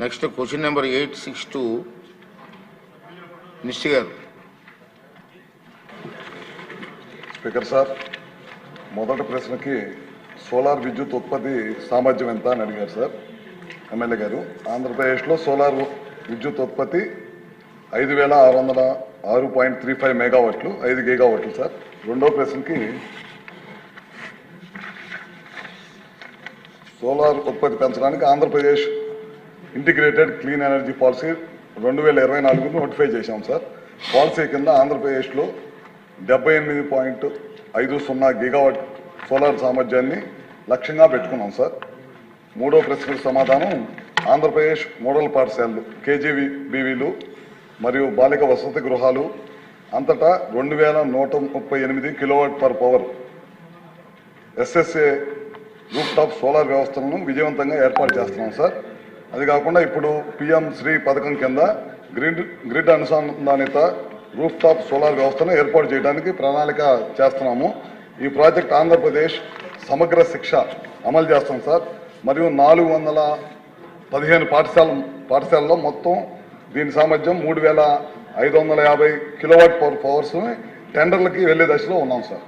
Next question number eight six two. నిశ్చి గారు. Speaker sir మొదటి ప్రశ్నకి సోలార్ విద్యుత్ ఉత్పత్తి సామర్థ్యం ఎంత అని అడిగారు సార్ ఎమ్మెల్యే గారు. ఆంధ్రప్రదేశ్లో సోలార్ విద్యుత్ ఉత్పత్తి ఐదు వేల ఆరు వందల ఆరు పాయింట్ త్రీ ఫైవ్ మెగావాట్లు ఐదు గీగావాట్లు సార్. రెండో ప్రశ్నకి సోలార్ ఉత్పత్తి పెంచడానికి Andhra Pradesh integrated clean energy policy రెండు వేల ఇరవై నాలుగు నోటిఫై చేశాం సార్. పాలసీ కింద ఆంధ్రప్రదేశ్లో డెబ్బై ఎనిమిది పాయింట్ ఐదు సున్నా గిగావాట్ సోలార్ సామర్థ్యాన్ని లక్ష్యంగా పెట్టుకున్నాం సార్. మూడో ప్రశ్నకు సమాధానం ఆంధ్రప్రదేశ్ మోడల్ పాఠశాలలు కేజీవి బీవీలు మరియు బాలిక వసతి గృహాలు అంతటా రెండు వేల నూట ముప్పై ఎనిమిది kilowatt per power SSA roof top solar వ్యవస్థలను విజయవంతంగా ఏర్పాటు చేస్తున్నాం సార్. అది కాకుండా ఇప్పుడు పిఎం శ్రీ పథకం కింద గ్రిడ్ గ్రిడ్ అనుసంధానిత రూఫ్ టాప్ సోలార్ వ్యవస్థను ఏర్పాటు చేయడానికి ప్రణాళిక చేస్తున్నాము. ఈ ప్రాజెక్ట్ ఆంధ్రప్రదేశ్ సమగ్ర శిక్ష అమలు చేస్తాం సార్. మరియు నాలుగు వందల పదిహేను పాఠశాల పాఠశాలలో మొత్తం దీని సామర్థ్యం మూడు వేల ఐదు వందల యాభై కిలోవాట్ పవర్ పవర్స్ టెండర్లకి వెళ్ళే దశలో ఉన్నాం సార్.